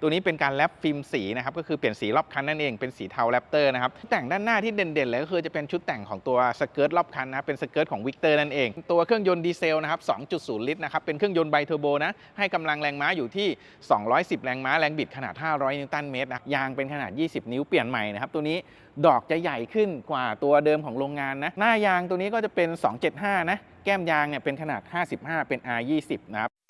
ตัวนี้เป็นการแรปฟิล์มสีนะครับก็คือเปลี่ยนสีรอบคันนั่นเองเป็นสีเทาแรปเตอร์นะครับแต่งด้านหน้าที่เด่นๆเลยก็คือจะเป็นชุดแต่งของตัวสเกิร์ตรอบคันนะเป็นสเกิร์ตของวิกเตอร์นั่นเอง ตัวเครื่องยนต์ดีเซลนะครับ 2.0 ลิตรนะครับเป็นเครื่องยนต์ไบเทอร์โบนะให้กำลังแรงม้าอยู่ที่ 210 แรงม้าแรงบิดขนาด 500 นิวตันเมตรนะยางเป็นขนาด 20 นิ้วเปลี่ยนใหม่นะครับตัวนี้ดอกจะใหญ่ขึ้นกว่าตัวเดิมของโรงงานนะหน้ายางตัวนี้ก็จะเป็น 275 นะแก้มยางเนี่ยเป็นขนาด 55 เป็น R20 นะครับ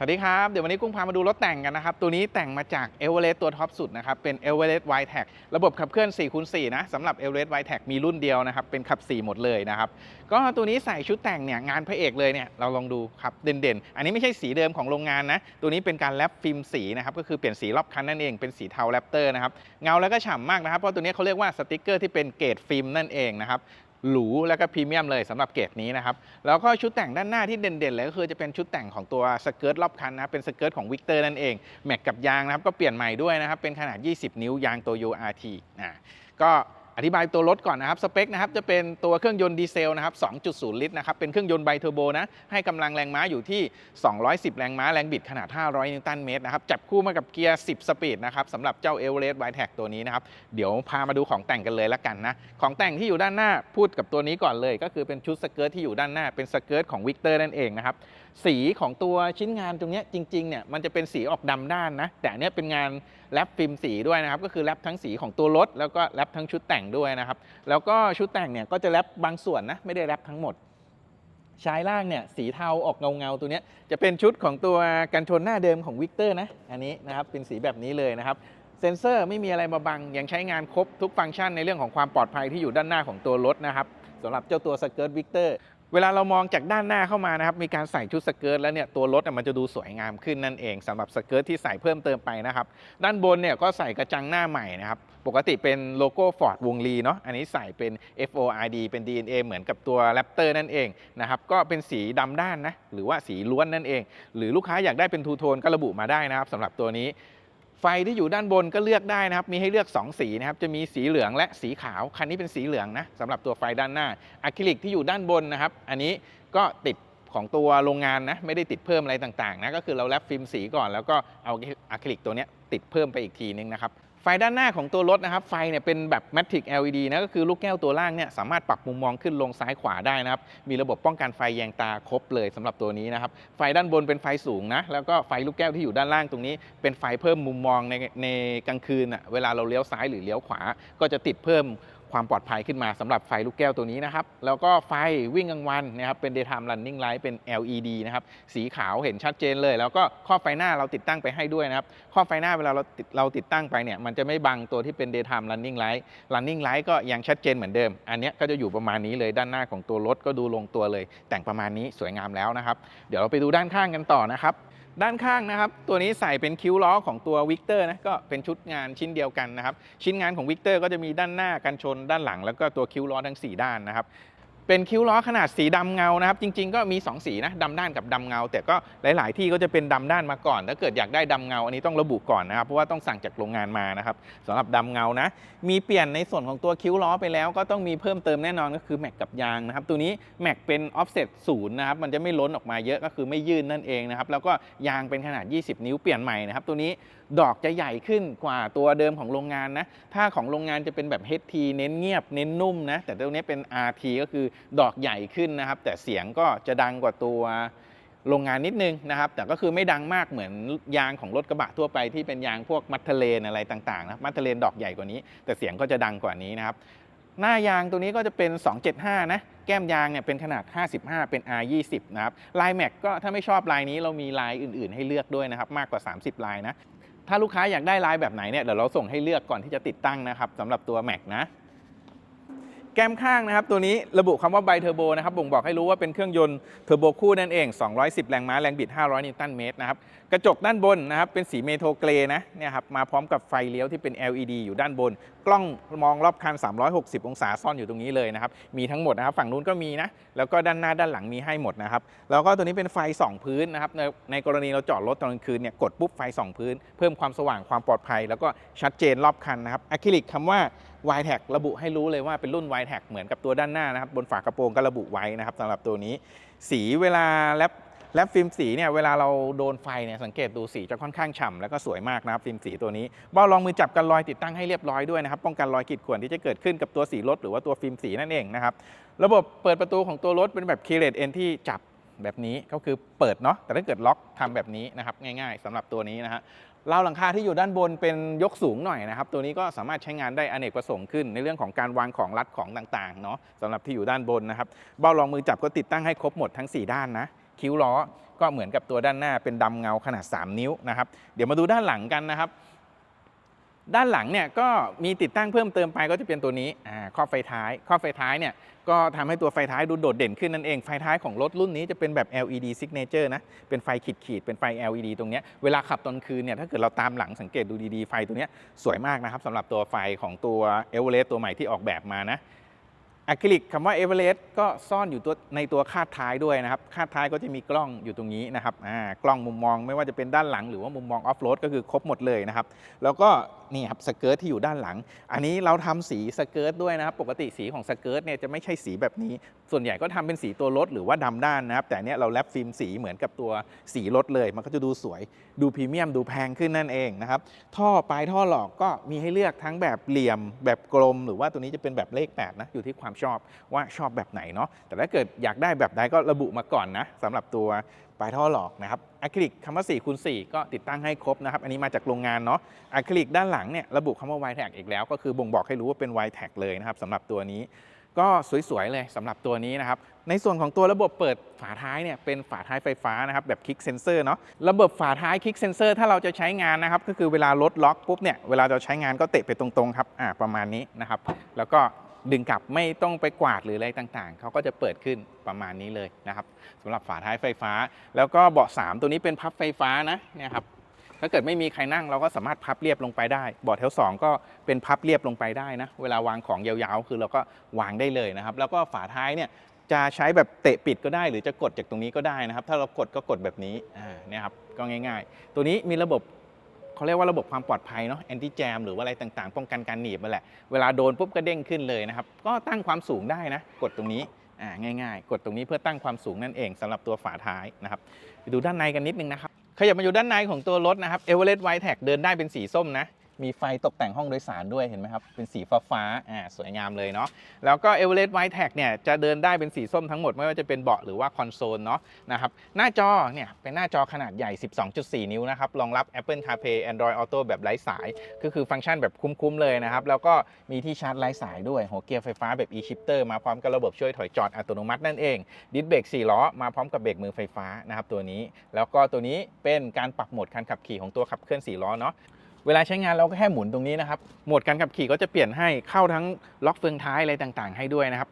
สวัสดีครับ เดี๋ยววันนี้กุ้งพามาดูรถแต่งกันนะครับ ตัวนี้แต่งมาจาก e v e r e s t ตัวท็อปสุดนะครับ เป็น e v e r e s t w i t e c ระบบขับเคลื่อน4คูณ4นะสำหรับ e v e r e s t w i t e c มีรุ่นเดียวนะครับ เป็นขับ 4 หมดเลยนะครับ ก็ตัวนี้ใส่ชุดแต่งเนี่ยงานพระเอกเลยเนี่ยเราลองดูครับเด่นๆ อันนี้ไม่ใช่สีเดิมของโรงงานนะ ตัวนี้เป็นการแรปฟิล์มสีนะครับก็คือเปลี่ยนสีรอบคันนั่นเองเป็นสีเทาแรปเตอร์นะครับเงาแล้วก็ฉ่ำมากนะครับเพราะตัวนี้เขาเรียกว่าสติกเกอร์ที่เป็นเกรดฟิล์มนั่นเองนะครับ หรูแล้วก็พรีเมียมเลยสำหรับเกรดนี้นะครับ แล้วก็ชุดแต่งด้านหน้าที่เด่นๆเลยก็คือจะเป็นชุดแต่งของตัวสเกิร์ตรอบคันนะเป็นสเกิร์ตของวิกเตอร์นั่นเองแม็กกับยางนะครับก็เปลี่ยนใหม่ด้วยนะครับเป็นขนาด 20 นิ้วยางตัว URT นะก็ อธิบายตัวรถก่อนนะครับ สเปคนะครับจะเป็นตัวเครื่องยนต์ดีเซลนะครับ 2.0 ลิตรนะครับ เป็นเครื่องยนต์ไบเทอร์โบนะ ให้กำลังแรงม้าอยู่ที่ 210 แรงม้า แรงบิดขนาด 500 นิวตันเมตรนะครับ จับคู่มากับเกียร์ 10 สปีดนะครับสำหรับเจ้า e v e r e s t w i t e c ตัวนี้นะครับ เดี๋ยวพามาดูของแต่งกันเลยละกันนะ ของแต่งที่อยู่ด้านหน้าพูดกับตัวนี้ก่อนเลย ก็คือเป็นชุดสเกิร์ตที่อยู่ด้านหน้า เป็นสเกิร์ตของวิกเตอร์นั่นเองนะครับ สีของตัวชิ้นงานตรงนี้จริงๆเนี่ยมันจะเป็นสีออกดำด้านนะ แต่เนี้ยเป็นงานแรปฟิล์มสีด้วยนะครับ ก็คือแรปทั้งสีของตัวรถแล้วก็แรปทั้งชุดแต่งด้วยนะครับ แล้วก็ชุดแต่งเนี่ยก็จะแรปบางส่วนนะไม่ได้แรปทั้งหมด ชายล่างเนี่ยสีเทาออกเงาเงาๆตัวเนี้ยจะเป็นชุดของตัวกันชนหน้าเดิมของวิกเตอร์นะอันนี้นะครับเป็นสีแบบนี้เลยนะครับเซ็นเซอร์ไม่มีอะไรมาบังยังใช้งานครบทุกฟังก์ชันในเรื่องของความปลอดภัยที่อยู่ด้านหน้าของตัวรถนะครับสำหรับเจ้าตัวสเกิร์ตวิกเตอร์ เวลาเรามองจากด้านหน้าเข้ามานะครับมีการใส่ชุดสเกิร์ตแล้วเนี่ยตัวรถมันจะดูสวยงามขึ้นนั่นเองสำหรับสเกิร์ตที่ใส่เพิ่มเติมไปนะครับด้านบนเนี่ยก็ใส่กระจังหน้าใหม่นะครับปกติเป็นโลโก้ Ford วงลีเนาะอันนี้ใส่เป็น FORD เป็น DNA เหมือนกับตัว Raptor นั่นเองนะครับก็เป็นสีดำด้านนะหรือว่าสีล้วนนั่นเอง หรือลูกค้าอยากได้เป็นทูโทนก็ระบุมาได้นะครับสำหรับตัวนี้ ไฟที่อยู่ด้านบนก็เลือกได้นะครับ มีให้เลือก 2 สีนะครับ จะมีสีเหลืองและสีขาว คันนี้เป็นสีเหลืองนะสำหรับตัวไฟด้านหน้าอะคริลิกที่อยู่ด้านบนนะครับ อันนี้ก็ติดของตัวโรงงานนะ ไม่ได้ติดเพิ่มอะไรต่างๆนะ ก็คือเราแรปฟิล์มสีก่อน แล้วก็เอาอะคริลิกตัวนี้ติดเพิ่มไปอีกทีนึงนะครับ ฟด้านหน้าของตัวรถนะครับ ไฟเนี่ยเป็นแบบ Matrix LED นะก็คือลูกแก้วตัวล่างเนี่ยสามารถปรับมุมมองขึ้นลงซ้ายขวาได้นะครับ มีระบบป้องกันไฟแยงตาครบเลยสำหรับตัวนี้นะครับ ไฟด้านบนเป็นไฟสูงนะ แล้วก็ไฟลูกแก้วที่อยู่ด้านล่างตรงนี้ เป็นไฟเพิ่มมุมมองในในกลางคืนอะเวลาเราเลี้ยวซ้ายหรือเลี้ยวขวา ก็จะติดเพิ่ม ความปลอดภัยขึ้นมาสำหรับไฟลูกแก้วตัวนี้นะครับ แล้วก็ไฟวิ่งกลางวันนะครับเป็น daytime running light เป็น LED นะครับสีขาวเห็นชัดเจนเลย แล้วก็ข้อบไฟหน้าเราติดตั้งไปให้ด้วยนะครับข้อบไฟหน้าเวลาเราติดเราติดตั้งไปเนี่ยมันจะไม่บังตัวที่เป็น daytime running light running light ก็ยังชัดเจนเหมือนเดิม อันนี้ก็จะอยู่ประมาณนี้เลยด้านหน้าของตัวรถก็ดูลงตัวเลย แต่งประมาณนี้สวยงามแล้วนะครับ เดี๋ยวเราไปดูด้านข้างกันต่อนะครับ ด้านข้างนะครับ ตัวนี้ใส่เป็นคิ้วล้อของตัววิกเตอร์นะก็เป็นชุดงานชิ้นเดียวกันนะครับ ชิ้นงานของวิกเตอร์ก็จะมีด้านหน้ากันชนด้านหลัง แล้วก็ตัวคิ้วล้อทั้ง 4 ด้านนะครับ เป็นคิ้วล้อขนาดสีดำเงานะครับ จริง ๆ ก็มี 2 สีนะดำด้านกับดำเงา แต่ก็หลาย ๆ ที่ก็จะเป็นดำด้านมาก่อน ถ้าเกิดอยากได้ดำเงา อันนี้ต้องระบุก่อนนะครับ เพราะว่าต้องสั่งจากโรงงานมานะครับสำหรับดำเงานะ มีเปลี่ยนในส่วนของตัวคิ้วล้อไปแล้ว ก็ต้องมีเพิ่มเติมแน่นอนก็คือแม็กกับยางนะครับ ตัวนี้แม็กเป็นออฟเซตศูนย์นะครับ มันจะไม่ล้นออกมาเยอะก็คือไม่ยื่นนั่นเองนะครับ แล้วก็ยางเป็นขนาด 20 นิ้วเปลี่ยนใหม่นะครับ ตัวนี้ ดอกจะใหญ่ขึ้นกว่าตัวเดิมของโรงงานนะ ถ้าของโรงงานจะเป็นแบบ HT เน้นเงียบเน้นนุ่มนะ แต่ตัวนี้เป็น RT ก็คือดอกใหญ่ขึ้นนะครับ แต่เสียงก็จะดังกว่าตัวโรงงานนิดนึงนะครับ แต่ก็คือไม่ดังมากเหมือนยางของรถกระบะทั่วไปที่เป็นยางพวกมัทเทเลนอะไรต่างๆนะมัทเทเลนดอกใหญ่กว่านี้ แต่เสียงก็จะดังกว่านี้นะครับหน้ายางตัวนี้ก็จะเป็น 275 นะ แก้มยางเนี่ยเป็นขนาด 55 เป็น R20 นะครับ ลายแม็กก็ถ้าไม่ชอบลายนี้เรามีลายอื่นๆ ให้เลือกด้วยนะครับ มากกว่า 30 ลายนะ ถ้าลูกค้าอยากได้ลายแบบไหนเนี่ยเดี๋ยวเราส่งให้เลือกก่อนที่จะติดตั้งนะครับสำหรับตัวแม็กนะ แก้มข้างนะครับตัวนี้ระบุคำว่าไบเทอร์โบนะครับบ่งบอกให้รู้ว่าเป็นเครื่องยนต์เทอร์โบคู่นั่นเอง 210 แรงม้าแรงบิด 500 นิวตันเมตรนะครับกระจกด้านบนนะครับเป็นสีเมโทเกรนะเนี่ยครับมาพร้อมกับไฟเลี้ยวที่เป็น LED อยู่ด้านบน กล้องมองรอบคัน 360 องศาซ่อนอยู่ตรงนี้เลยนะครับมีทั้งหมดนะครับฝั่งนู้นก็มีนะแล้วก็ด้านหน้าด้านหลังมีให้หมดนะครับแล้วก็ตัวนี้เป็นไฟส่องพื้นนะครับในในกรณีเราจอดรถตอนกลางคืนเนี่ยกดปุ๊บไฟส่องพื้น เพิ่มความสว่างความปลอดภัย แล้วก็ชัดเจนรอบคันนะครับอะคริลิกคำว่า y t a g ระบุให้รู้เลยว่าเป็นรุ่น y t a g เหมือนกับตัวด้านหน้านะครับ บนฝากระโปรงก็ระบุไว้นะครับสำหรับตัวนี้ สีเวลาแรปแรปฟิล์มสีเนี่ยเวลาเราโดนไฟเนี่ยสังเกตดูสีจะค่อนข้างฉ่ำแล้วก็สวยมากนะครับฟิล์มสีตัวนี้เบ้าลองมือจับกันรอยติดตั้งให้เรียบร้อยด้วยนะครับป้องกันรอยขีดข่วนที่จะเกิดขึ้นกับตัวสีรถหรือว่าตัวฟิล์มสีนั่นเองนะครับระบบเปิดประตูของตัวรถเป็นแบบคีเลสเอนที่จับ แบบนี้ก็คือเปิดเนาะแต่ถ้าเกิดล็อกทำแบบนี้นะครับง่าย ๆสำหรับตัวนี้นะฮะราวหลังคาที่อยู่ด้านบนเป็นยกสูงหน่อยนะครับ ตัวนี้ก็สามารถใช้งานได้อเนกประสงค์ขึ้น ในเรื่องของการวางของรัดของต่างๆเนาะสำหรับที่อยู่ด้านบนนะครับเบ้ารองมือจับก็ติดตั้งให้ครบหมดทั้ง 4 ด้านนะคิ้วล้อก็เหมือนกับตัวด้านหน้าเป็นดำเงาขนาด 3 นิ้วนะครับ เดี๋ยวมาดูด้านหลังกันนะครับ ด้านหลังเนี่ยก็มีติดตั้งเพิ่มเติมไปก็จะเป็นตัวนี้ครอบไฟท้ายครอบไฟท้ายเนี่ยก็ทำให้ตัวไฟท้ายดูโดดเด่นขึ้นนั่นเอง ไฟท้ายของรถรุ่นนี้จะเป็นแบบ LED signature นะ เป็นไฟขีดขีดเป็นไฟ LED ตรงนี้เวลาขับตอนคืนเนี่ยถ้าเกิดเราตามหลังสังเกตดูดีๆ ไฟตัวนี้สวยมากนะครับสำหรับตัวไฟของตัว e v e r e s t ตัวใหม่ที่ออกแบบมานะ อะคริลิกคำว่าเอเวอเรสต์ก็ซ่อนอยู่ตัวในตัวคาดท้ายด้วยนะครับ คาดท้ายก็จะมีกล้องอยู่ตรงนี้นะครับอ่ากล้องมุมมองไม่ว่าจะเป็นด้านหลัง หรือว่ามุมมองออฟโรดก็คือครบหมดเลยนะครับ แล้วก็นี่ครับสเกิร์ตที่อยู่ด้านหลัง อันนี้เราทำสีสเกิร์ตด้วยนะครับ ปกติสีของสเกิร์ตเนี่ยจะไม่ใช่สีแบบนี้ ส่วนใหญ่ก็ทำเป็นสีตัวรถหรือว่าดำด้านนะครับ แต่เนี้ยเราแรปฟิล์มสีเหมือนกับตัวสีรถเลย มันก็จะดูสวย ดูพรีเมียม ดูแพงขึ้นนั่นเองนะครับ ท่อปลายท่อหลอกก็มีให้เลือกทั้งแบบเหลี่ยม แบบกลม หรือว่าตัวนี้จะเป็นแบบเลข8นะ อยู่ที่ความชอบว่าชอบแบบไหนเนาะแต่ถ้าเกิดอยากได้แบบใดก็ระบุมาก่อนนะสำหรับตัวปลายท่อหลอกนะครับอะคริลิกคำว่า4คูณ4ก็ติดตั้งให้ครบนะครับ อันนี้มาจากโรงงานเนาะอะคริลิกด้านหลังเนี่ยระบุคำว่า y t a g อีกแล้ว ก็คือบ่งบอกให้รู้ว่าเป็น y t a g เลยนะครับสำหรับตัวนี้ ก็สวยๆเลยสำหรับตัวนี้นะครับในส่วนของตัวระบบเปิดฝาท้ายเนี่ยเป็นฝาท้ายไฟฟ้านะครับแบบคลิกเซนเซอร์เนาะระบบฝาท้ายคลิกเซนเซอร์ถ้าเราจะใช้งานนะครับก็คือเวลารถล็อกปุ๊บเนี่ยเวลาเราใช้งานก็เตะไปตรงๆครับอ่าประมาณนี้นะครับแล้วก็ ดึงกลับไม่ต้องไปกวาดหรืออะไรต่างๆ เขาก็จะเปิดขึ้นประมาณนี้เลยนะครับสำหรับฝาท้ายไฟฟ้า แล้วก็เบาะ 3 ตัวนี้เป็นพับไฟฟ้านะเนี่ยครับถ้าเกิดไม่มีใครนั่งเราก็สามารถพับเรียบลงไปได้เบาะแถว2 ก็เป็นพับเรียบลงไปได้นะ เวลาวางของยาวๆ คือเราก็วางได้เลยนะครับ แล้วก็ฝาท้ายเนี่ยจะใช้แบบเตะปิดก็ได้ หรือจะกดจากตรงนี้ก็ได้นะครับ ถ้าเรากดก็กดแบบนี้อ่าเนี่ยครับก็ง่าย ๆ ตัวนี้มีระบบ เขาเรียกว่าระบบความปลอดภัยเนาะแอนตี้แจมหรือว่าอะไรต่างๆ ป้องกันการหนีบมาแหละ เวลาโดนปุ๊บก็เด้งขึ้นเลยนะครับ ก็ตั้งความสูงได้นะ กดตรงนี้อ่าง่ายๆ กดตรงนี้เพื่อตั้งความสูงนั่นเองสำหรับตัวฝาท้ายนะครับไปดูด้านในกันนิดนึงนะครับขยับมาอยู่ด้านในของตัวรถนะครับเอเวอเรสต์ไวท์แท็กเดินได้เป็นสีส้มนะ มีไฟตกแต่งห้องโดยสารด้วยเห็นไหมครับ เป็นสีฟ้าฟ้าอ่าสวยงามเลยเนาะแล้วก็ e v e r e s t White Tag เนี่ยจะเดินได้เป็นสีส้มทั้งหมด ไม่ว่าจะเป็นเบาะหรือว่าคอนโซลเนาะนะครับหน้าจอเนี่ยเป็นหน้าจอขนาดใหญ่ 12.4 นิ้วนะครับรองรับ Apple CarPlay Android Auto แบบไร้สาย ก็คือฟังก์ชันแบบคุ้มๆเลยนะครับแล้วก็มีที่ชาร์จไร้สายด้วยหัวเกียร์ไฟฟ้าแบบ e-shifter มาพร้อมกับระบบช่วยถอยจอดอัตโนมัตินั่นเองดิสเบรก4ล้อมาพร้อมกับเบรกมือไฟฟ้านะครับตัวนี้ แล้วก็ตัวนี้เป็นการปรับโหมดการขับขี่ของตัวขับเคลื่อน4ล้อเนาะ เวลาใช้งานเราก็แค่หมุนตรงนี้นะครับโหมดการขับขี่ก็จะเปลี่ยนให้เข้าทั้งล็อกเฟืองท้ายอะไรต่างๆ ให้ด้วยนะครับ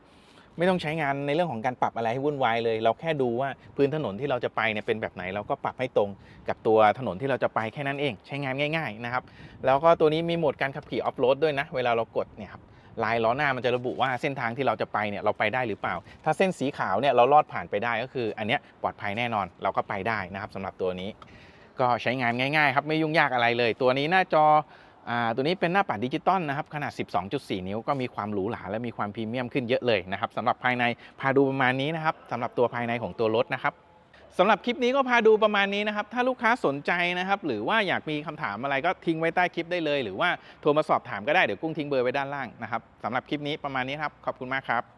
ไม่ต้องใช้งานในเรื่องของการปรับอะไรให้วุ่นวายเลย เราแค่ดูว่าพื้นถนนที่เราจะไปเนี่ยเป็นแบบไหน เราก็ปรับให้ตรงกับตัวถนนที่เราจะไปแค่นั้นเอง ใช้งานง่าย ๆนะครับ แล้วก็ตัวนี้มีโหมดการขับขี่ออฟโรดด้วยนะ เวลาเรากดเนี่ยครับลายล้อหน้ามันจะระบุว่าเส้นทางที่เราจะไปเนี่ยเราไปได้หรือเปล่า ถ้าเส้นสีขาวเนี่ยเราลอดผ่านไปได้ก็คือ อันเนี้ยปลอดภัยแน่นอนเราก็ไปได้นะครับสำหรับตัวนี้ ก็ใช้งานง่ายๆครับไม่ยุ่งยากอะไรเลย ตัวนี้หน้าจออ่าตัวนี้เป็นหน้าปัดดิจิตอลนะครับขนาด 12.4 นิ้วก็มีความหรูหราและมีความพรีเมียมขึ้นเยอะเลยนะครับสำหรับภายในพาดูประมาณนี้นะครับสำหรับตัวภายในของตัวรถนะครับสำหรับคลิปนี้ก็พาดูประมาณนี้นะครับ ถ้าลูกค้าสนใจนะครับ หรือว่าอยากมีคำถามอะไรก็ทิ้งไว้ใต้คลิปได้เลย หรือว่าโทรมาสอบถามก็ได้ เดี๋ยวกุ้งทิ้งเบอร์ไว้ด้านล่างนะครับสำหรับคลิปนี้ประมาณนี้ครับ ขอบคุณมากครับ